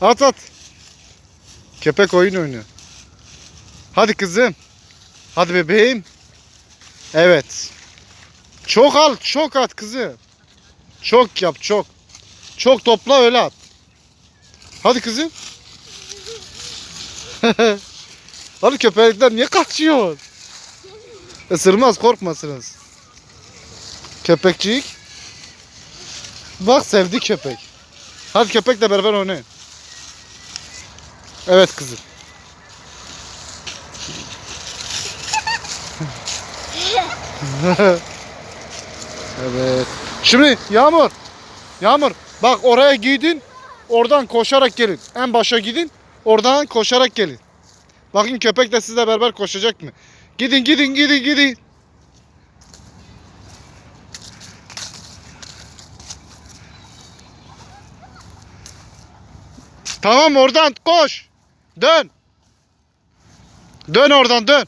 At at. Köpek oyun oynuyor. Hadi kızım. Hadi bebeğim. Evet. Çok al, çok at kızım. Çok yap, çok. Çok topla öyle at. Hadi kızım. Hadi köpekler niye kaçıyor? Isırmaz korkmasınız. Köpekçik. Bak sevdi köpek. Hadi köpekle beraber oynayın. Evet kızım. evet. Şimdi Yağmur. Yağmur bak oraya gidin. Oradan koşarak gelin. En başa gidin. Oradan koşarak gelin. Bakın köpek de sizle beraber koşacak mı? Gidin gidin gidin gidin. Tamam oradan koş. Dön. Dön oradan dön.